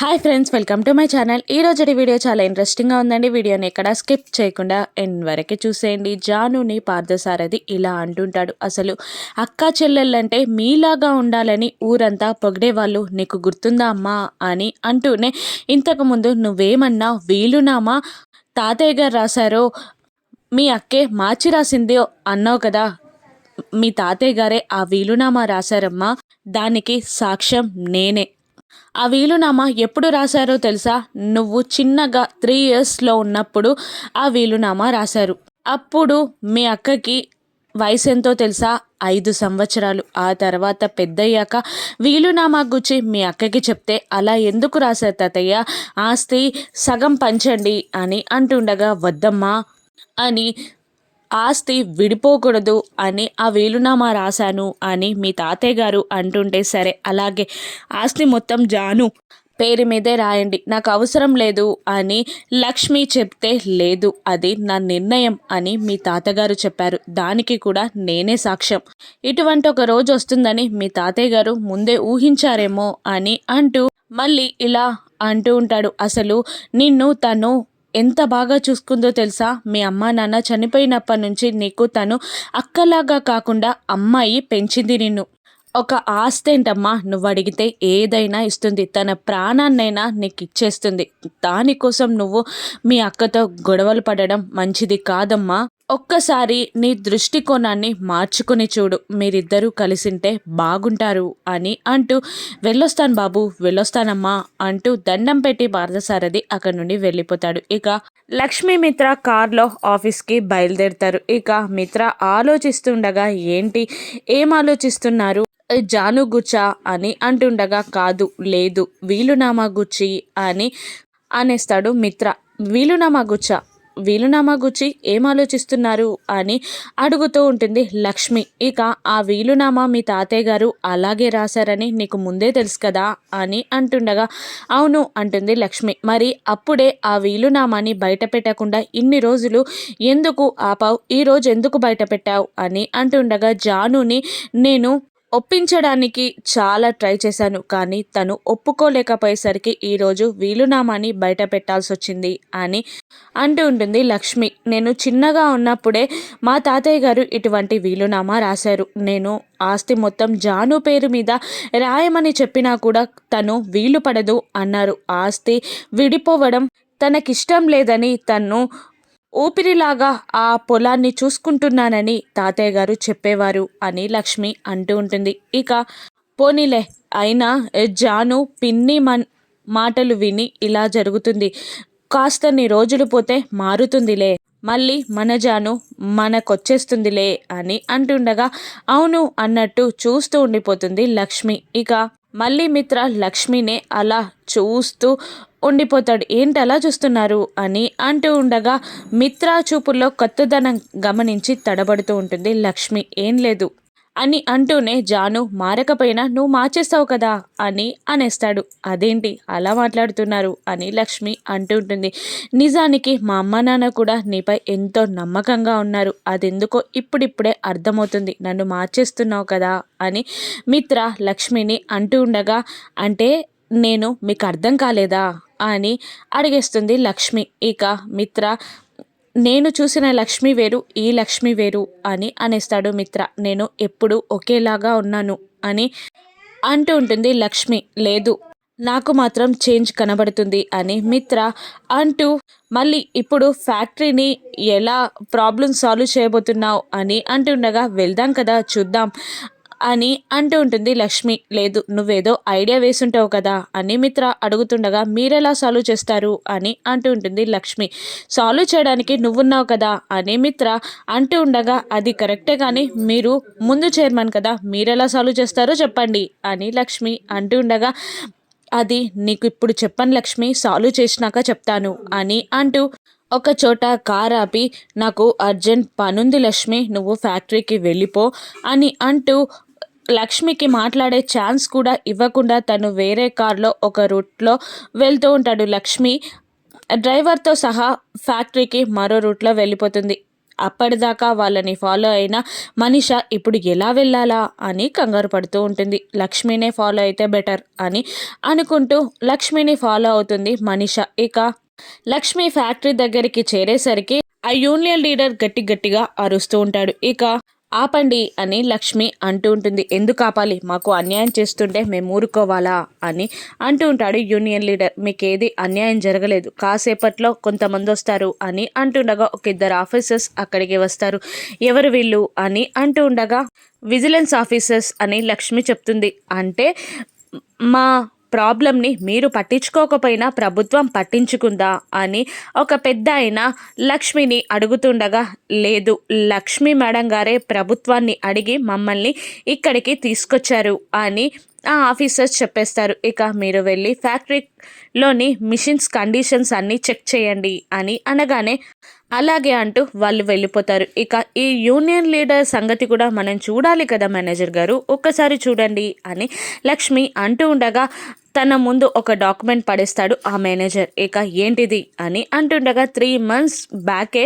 Hi friends welcome to my channel ఈ రోజుటి video చాలా ఇంట్రెస్టింగ్గా ఉందండి. వీడియోని ఎక్కడ స్కిప్ చేయకుండా ఎండ్ వరకే చూసేయండి. జానుని పార్థసారథి ఇలా అంటుంటాడు. అసలు అక్క చెల్లెళ్ళంటే మీలాగా ఉండాలని ఊరంతా పొగిడేవాళ్ళు నీకు గుర్తుందా అమ్మా అని అంటూనే ఇంతకుముందు నువ్వేమన్నా వీలునామా తాతయ్య గారు రాశారో మీ అక్కే మార్చి రాసిందో అన్నావు కదా. మీ తాతయ్య గారే ఆ వీలునామా రాశారమ్మా? దానికి సాక్ష్యం నేనే. ఆ వీలునామా ఎప్పుడు రాశారో తెలుసా? నువ్వు చిన్నగా త్రీ ఇయర్స్లో ఉన్నప్పుడు ఆ వీలునామా రాశారు. అప్పుడు మీ అక్కకి వయసు ఎంతో తెలుసా? ఐదు సంవత్సరాలు. ఆ తర్వాత పెద్దయ్యాక వీలునామా గుచ్చి మీ అక్కకి చెప్తే అలా ఎందుకు రాశారు తాతయ్య? ఆస్తి సగం పంచండి అని అంటుండగా వద్దమ్మా అని ఆస్తి విడిపోకూడదు అని ఆ వీలునామా రాశాను అని మీ తాతయ్య గారు అంటుంటే సరే అలాగే ఆస్తి మొత్తం జాను పేరు మీదే రాయండి. నాకు అవసరం లేదు అని లక్ష్మి చెప్తే లేదు అది నా నిర్ణయం అని మీ తాతగారు చెప్పారు. దానికి కూడా నేనే సాక్ష్యం. ఇటువంటి ఒక రోజు వస్తుందని మీ తాతయ్య గారు ముందే ఊహించారేమో అని అంటూ మళ్ళీ ఇలా అంటూ ఉంటాడు. అసలు నిన్ను తను ఎంత బాగా చూసుకుందో తెలుసా? మీ అమ్మ నాన్న చనిపోయినప్పటి నుంచి నీకు తను అక్కలాగా కాకుండా అమ్మాయి పెంచింది నిన్ను. ఒక ఆస్తి ఏంటమ్మా? నువ్వు అడిగితే ఏదైనా ఇస్తుంది. తన ప్రాణాన్నైనా నీకు ఇచ్చేస్తుంది దానికోసం నువ్వు మీ అక్కతో గొడవలు పడడం మంచిది కాదమ్మా. ఒక్కసారి నీ దృష్టికోణాన్ని మార్చుకుని చూడు. మీరిద్దరూ కలిసింటే బాగుంటారు అని అంటూ వెళ్ళొస్తాను బాబు వెళ్ళొస్తానమ్మా అంటూ దండం పెట్టి పార్థసారథి అక్కడి నుండి వెళ్ళిపోతాడు. ఇక లక్ష్మీ మిత్ర కార్లో ఆఫీస్కి బయలుదేరుతారు. ఇక మిత్ర ఆలోచిస్తుండగా ఏంటి? ఏం ఆలోచిస్తున్నారు? జాను గుచ్చా? అని అంటుండగా కాదు లేదు. వీలునామా గుచ్చి? అని అనేస్తాడు మిత్ర. వీలునామా గుచ్చ? వీలునామా గుచ్చి ఏం ఆలోచిస్తున్నారు అని అడుగుతూ ఉంటుంది లక్ష్మి. ఇక ఆ వీలునామా మీ తాతయ్య గారు అలాగే రాశారని నీకు ముందే తెలుసు కదా అని అంటుండగా అవును అంటుంది లక్ష్మి. మరి అప్పుడే ఆ వీలునామాని బయట పెట్టకుండా ఇన్ని రోజులు ఎందుకు ఆపావు? ఈరోజు ఎందుకు బయట పెట్టావు అని అంటుండగా జానుని నేను ఒప్పించడానికి చాలా ట్రై చేశాను కానీ తను ఒప్పుకోలేకపోయేసరికి ఈరోజు వీలునామాని బయట పెట్టాల్సి వచ్చింది అని అంటూ ఉంటుంది లక్ష్మి. నేను చిన్నగా ఉన్నప్పుడే మా తాతయ్య గారు ఇటువంటి వీలునామా రాశారు. నేను ఆస్తి మొత్తం జాను పేరు మీద రాయమని చెప్పినా కూడా తను వీలు పడదు అన్నారు. ఆస్తి విడిపోవడం తనకిష్టం లేదని తను ఊపిరిలాగా ఆ పొలాన్ని చూసుకుంటున్నానని తాతయ్య గారు చెప్పేవారు అని లక్ష్మి అంటూ ఉంటుంది. ఇక పోనీలే అయినా జాను పిన్ని మన్ మాటలు విని ఇలా జరుగుతుంది. కాస్తన్ని రోజులు పోతే మారుతుందిలే మళ్ళీ మన జాను మనకొచ్చేస్తుందిలే అని అంటుండగా అవును అన్నట్టు చూస్తూ ఉండిపోతుంది లక్ష్మి. ఇక మళ్ళీ మిత్ర లక్ష్మినే అలా చూస్తూ ఉండిపోతాడు. ఏంటి అలా చూస్తున్నారు? అని అంటూ ఉండగా మిత్ర చూపుల్లో కొత్తదనం గమనించి తడబడుతూ ఉంటుంది లక్ష్మి. ఏం లేదు అని అంటూనే జాను మారకపోయినా నువ్వు మార్చేస్తావు కదా అని అనేస్తాడు. అదేంటి? అలా మాట్లాడుతున్నారు అని లక్ష్మి అంటుంటుంది. నిజానికి మా అమ్మ నాన్న కూడా నీపై ఎంతో నమ్మకంగా ఉన్నారు. అదెందుకో ఇప్పుడిప్పుడే అర్థమవుతుంది. నన్ను మార్చేస్తున్నావు కదా అని మిత్ర లక్ష్మిని అంటూ ఉండగా అంటే నేను మీకు అర్థం కాలేదా? అని అడిగేస్తుంది లక్ష్మి. ఇక మిత్ర నేను చూసిన లక్ష్మి వేరు ఈ లక్ష్మి వేరు అని అనేస్తాడు మిత్ర. నేను ఎప్పుడు ఒకేలాగా ఉన్నాను అని అంటూ ఉంటుంది లక్ష్మి. లేదు నాకు మాత్రం చేంజ్ కనబడుతుంది అని మిత్ర అంటూ మళ్ళీ ఇప్పుడు ఫ్యాక్టరీని ఎలా ప్రాబ్లమ్ సాల్వ్ చేయబోతున్నావు అని అంటుండగా వెళ్దాం కదా చూద్దాం అని అంటూ ఉంటుంది లక్ష్మి. లేదు నువ్వేదో ఐడియా వేసుంటావు కదా అని మిత్ర అడుగుతుండగా మీరెలా సాల్వ్ చేస్తారు అని అంటూ ఉంటుంది లక్ష్మి. సాల్వ్ చేయడానికి నువ్వున్నావు కదా అని మిత్ర అంటూ ఉండగా అది కరెక్టే కానీ మీరు ముందు చైర్మన్ కదా మీరెలా సాల్వ్ చేస్తారో చెప్పండి అని లక్ష్మి అంటూ ఉండగా అది నీకు ఇప్పుడు చెప్పను లక్ష్మి సాల్వ్ చేసినాక చెప్తాను అని అంటూ ఒక చోట కార్ ఆపి నాకు అర్జెంట్ పనుంది లక్ష్మి నువ్వు ఫ్యాక్టరీకి వెళ్ళిపో అని అంటూ లక్ష్మికి మాట్లాడే ఛాన్స్ కూడా ఇవ్వకుండా తను వేరే కార్లో ఒక రూట్లో వెళ్తూ ఉంటాడు. లక్ష్మి డ్రైవర్తో సహా ఫ్యాక్టరీకి మరో రూట్లో వెళ్ళిపోతుంది. అప్పటిదాకా వాళ్ళని ఫాలో అయిన మనిష ఇప్పుడు ఎలా వెళ్ళాలా అని కంగారు పడుతూ ఉంటుంది. లక్ష్మినే ఫాలో అయితే బెటర్ అని అనుకుంటూ లక్ష్మిని ఫాలో అవుతుంది మనిష. ఇక లక్ష్మి ఫ్యాక్టరీ దగ్గరికి చేరేసరికి ఆ యూనియన్ లీడర్ గట్టి గట్టిగా అరుస్తూ ఉంటాడు. ఇక ఆపండి అని లక్ష్మి అంటూ ఉంటుంది. ఎందుకు ఆపాలి? మాకు అన్యాయం చేస్తుంటే మేము ఊరుకోవాలా అని అంటూ ఉంటాడు యూనియన్ లీడర్. మీకు ఏది అన్యాయం జరగలేదు. కాసేపట్లో కొంతమంది వస్తారు అని అంటుండగా ఒక ఇద్దరు ఆఫీసర్స్ అక్కడికి వస్తారు. ఎవరు వీళ్ళు అని అంటూ ఉండగా విజిలెన్స్ ఆఫీసర్స్ అని లక్ష్మి చెప్తుంది. అంటే మా ప్రాబ్లంని మీరు పట్టించుకోకపోయినా ప్రభుత్వం పట్టించుకుందా అని ఒక పెద్ద ఆయన లక్ష్మిని అడుగుతుండగా లేదు లక్ష్మి మేడం గారే ప్రభుత్వాన్ని అడిగి మమ్మల్ని ఇక్కడికి తీసుకొచ్చారు అని ఆ ఆఫీసర్స్ చెప్పేస్తారు. ఇక మీరు వెళ్ళి ఫ్యాక్టరీలోని మిషన్స్ కండిషన్స్ అన్నీ చెక్ చేయండి అని అనగానే అలాగే అంటూ వాళ్ళు వెళ్ళిపోతారు. ఇక ఈ యూనియన్ లీడర్ సంగతి కూడా మనం చూడాలి కదా మేనేజర్ గారు. ఒక్కసారి చూడండి అని లక్ష్మి అంటూ ఉండగా తన ముందు ఒక డాక్యుమెంట్ పడేస్తాడు ఆ మేనేజర్. ఇక ఏంటిది అని అంటుండగా త్రీ మంత్స్ బ్యాకే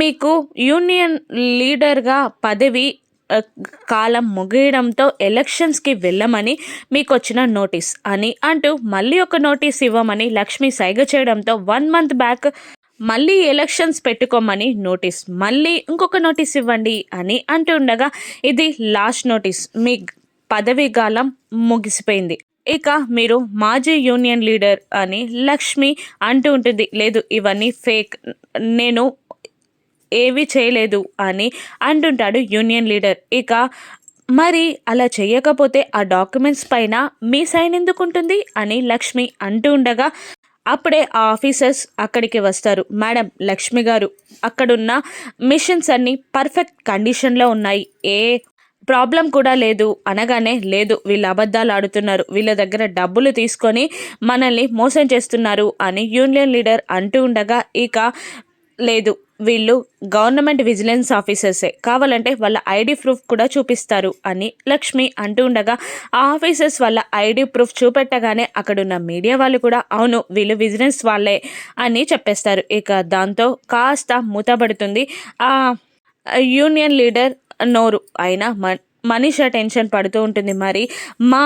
మీకు యూనియన్ లీడర్గా పదవి కాలం ముగియడంతో ఎలక్షన్స్కి వెళ్ళమని మీకు వచ్చిన నోటీస్ అని అంటూ మళ్ళీ ఒక నోటీస్ ఇవ్వమని లక్ష్మి సైగ చేయడంతో వన్ మంత్ బ్యాక్ మళ్ళీ ఎలక్షన్స్ పెట్టుకోమని నోటీస్ మళ్ళీ ఇంకొక నోటీస్ ఇవ్వండి అని అంటుండగా ఇది లాస్ట్ నోటీస్. మీ పదవీ కాలం ముగిసిపోయింది. ఇక మీరు మాజీ యూనియన్ లీడర్ అని లక్ష్మి అంటూ ఉంటుంది. లేదు ఇవన్నీ ఫేక్. నేను ఏవి చేయలేదు అని అంటుంటాడు యూనియన్ లీడర్. ఇక మరి అలా చేయకపోతే ఆ డాక్యుమెంట్స్ పైన మీ సైన్ ఎందుకు ఉంటుంది అని లక్ష్మి అంటూ ఉండగా అప్పుడే ఆ ఆఫీసర్స్ అక్కడికి వస్తారు. మేడం లక్ష్మి గారు అక్కడున్న మిషన్స్ అన్నీ పర్ఫెక్ట్ కండిషన్లో ఉన్నాయి. ఏ ప్రాబ్లం కూడా లేదు. అనగానే లేదు వీళ్ళు అబద్ధాలు ఆడుతున్నారు. వీళ్ళ దగ్గర డబ్బులు తీసుకొని మనల్ని మోసం చేస్తున్నారు అని యూనియన్ లీడర్ అంటూ ఉండగా ఇక లేదు వీళ్ళు గవర్నమెంట్ విజిలెన్స్ ఆఫీసర్సే. కావాలంటే వాళ్ళ ఐడి ప్రూఫ్ కూడా చూపిస్తారు అని లక్ష్మి అంటూ ఉండగా ఆ ఆఫీసర్స్ వాళ్ళ ఐడి ప్రూఫ్ చూపెట్టగానే అక్కడున్న మీడియా వాళ్ళు కూడా అవును వీళ్ళు విజిలెన్స్ వాళ్ళే అని చెప్పేస్తారు. ఇక దాంతో కాస్త మూతబడుతుంది. ఆ యూనియన్ లీడర్ నోరు. అయినా మనీష టెన్షన్ పడుతూ ఉంటుంది. మరి మా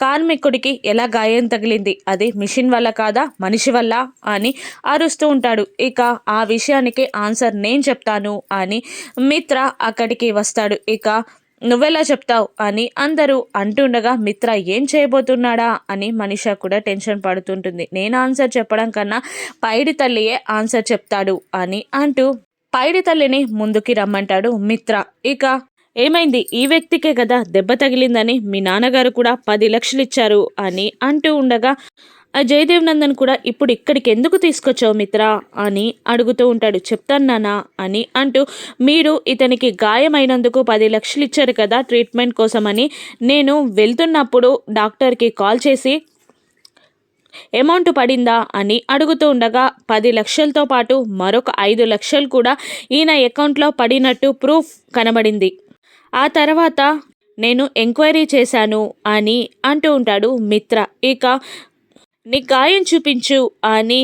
కార్మికుడికి ఎలా గాయం తగిలింది? అది మిషన్ వల్ల కాదా? మనిషి వల్ల? అని అరుస్తూ ఉంటాడు. ఇక ఆ విషయానికి ఆన్సర్ నేను చెప్తాను అని మిత్ర అక్కడికి వస్తాడు. ఇక నువ్వెలా చెప్తావు? అని అందరూ అంటుండగా మిత్ర ఏం చేయబోతున్నాడా? అని మనిష కూడా టెన్షన్ పడుతుంటుంది. నేను ఆన్సర్ చెప్పడం కన్నా పైడి తల్లియే ఆన్సర్ చెప్తాడు అని అంటూ పైడి తల్లిని ముందుకి రమ్మంటాడు మిత్ర. ఇక ఏమైంది? ఈ వ్యక్తికే కదా దెబ్బ తగిలిందని మీ నాన్నగారు కూడా పది లక్షలు ఇచ్చారు అని అంటూ ఉండగా జయదేవ్ నందన్ కూడా ఇప్పుడు ఇక్కడికి ఎందుకు తీసుకొచ్చావు మిత్ర? అని అడుగుతూ ఉంటాడు. చెప్తాన్నానా అని అంటూ మీరు ఇతనికి గాయమైనందుకు పది లక్షలు ఇచ్చారు కదా ట్రీట్మెంట్ కోసమని. నేను వెళ్తున్నప్పుడు డాక్టర్కి కాల్ చేసి అమౌంట్ పడిందా? అని అడుగుతూ ఉండగా పది లక్షలతో పాటు మరొక ఐదు లక్షలు కూడా ఈయన అకౌంట్లో పడినట్టు ప్రూఫ్ కనబడింది. ఆ తర్వాత నేను ఎంక్వైరీ చేశాను అని అంటూ ఉంటాడు మిత్ర. ఇక నీ గాయం చూపించు అని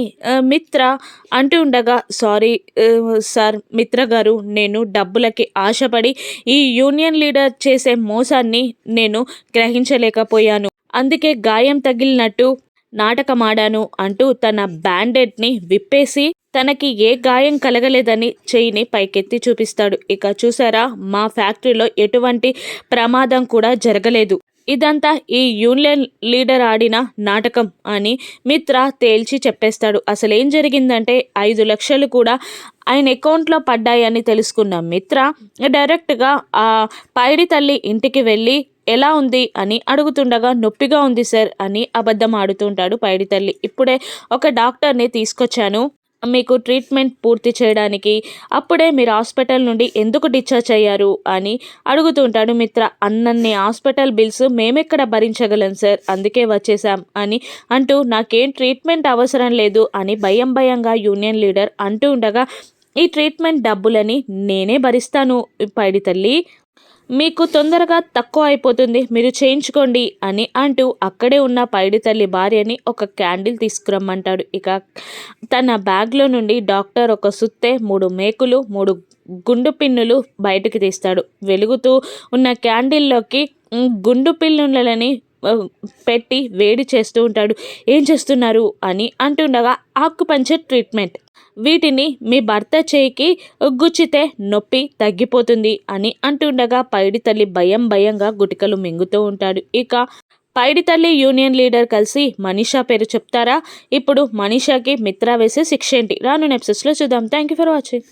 మిత్ర అంటూ ఉండగా సారీ సార్ మిత్ర గారు నేను డబ్బులకి ఆశపడి ఈ యూనియన్ లీడర్ చేసే మోసాన్ని నేను గ్రహించలేకపోయాను. అందుకే గాయం తగిలినట్టు నాటకమాడాను అంటూ తన బ్యాండెడ్ని విప్పేసి తనకి ఏ గాయం కలగలేదని చెయ్యిని పైకెత్తి చూపిస్తాడు. ఇక చూసారా మా ఫ్యాక్టరీలో ఎటువంటి ప్రమాదం కూడా జరగలేదు. ఇదంతా ఈ యూనియన్ లీడర్ ఆడిన నాటకం అని మిత్ర తేల్చి చెప్పేస్తాడు. అసలు ఏం జరిగిందంటే ఐదు లక్షలు కూడా ఆయన అకౌంట్లో పడ్డాయని తెలుసుకున్న మిత్ర డైరెక్ట్గా ఆ పైడి తల్లి ఇంటికి వెళ్ళి ఎలా ఉంది అని అడుగుతుండగా నొప్పిగా ఉంది సార్ అని అబద్ధం ఆడుతుంటాడు పైడి తల్లి. ఇప్పుడే ఒక డాక్టర్ని తీసుకొచ్చాను. మీకు ట్రీట్మెంట్ పూర్తి చేయడానికి. అప్పుడే మీరు హాస్పిటల్ నుండి ఎందుకు డిశ్చార్జ్ అయ్యారు అని అడుగుతుంటాడు మిత్ర. అన్నన్ని హాస్పిటల్ బిల్స్ మేమెక్కడ భరించగలం సార్? అందుకే వచ్చేసాం అని అంటూ నాకేం ట్రీట్మెంట్ అవసరం లేదు అని భయం భయంగా యూనియన్ లీడర్ అంటూ ఉండగా ఈ ట్రీట్మెంట్ డబ్బులని నేనే భరిస్తాను పైడి తల్లి. మీకు తొందరగా తక్కువ అయిపోతుంది మీరు చేయించుకోండి అని అంటూ అక్కడే ఉన్న పైడి తల్లి భార్యని ఒక క్యాండిల్ తీసుకురమ్మంటాడు. ఇక తన బ్యాగ్లో నుండి డాక్టర్ ఒక సుత్తె మూడు మేకులు మూడు గుండు పిన్నులు బయటకు తీస్తాడు. వెలుగుతూ ఉన్న క్యాండిల్లోకి గుండు పిన్నులని పెట్టి వేడి చేస్తూ ఉంటాడు. ఏం చేస్తున్నారు? అని అంటుండగా ఆకుపంచర్ ట్రీట్మెంట్. వీటిని మీ భర్త చేయికి గుచ్చితే నొప్పి తగ్గిపోతుంది అని అంటుండగా పైడి తల్లి భయం భయంగా గుటికలు మింగుతూ ఉంటాడు. ఇక పైడి తల్లి యూనియన్ లీడర్ కలిసి మనీషా పేరు చెప్తారా? ఇప్పుడు మనీషాకి మిత్ర వేసే శిక్ష ఏంటి? రాను నెప్సెస్లో చూద్దాం. Thank you for watching.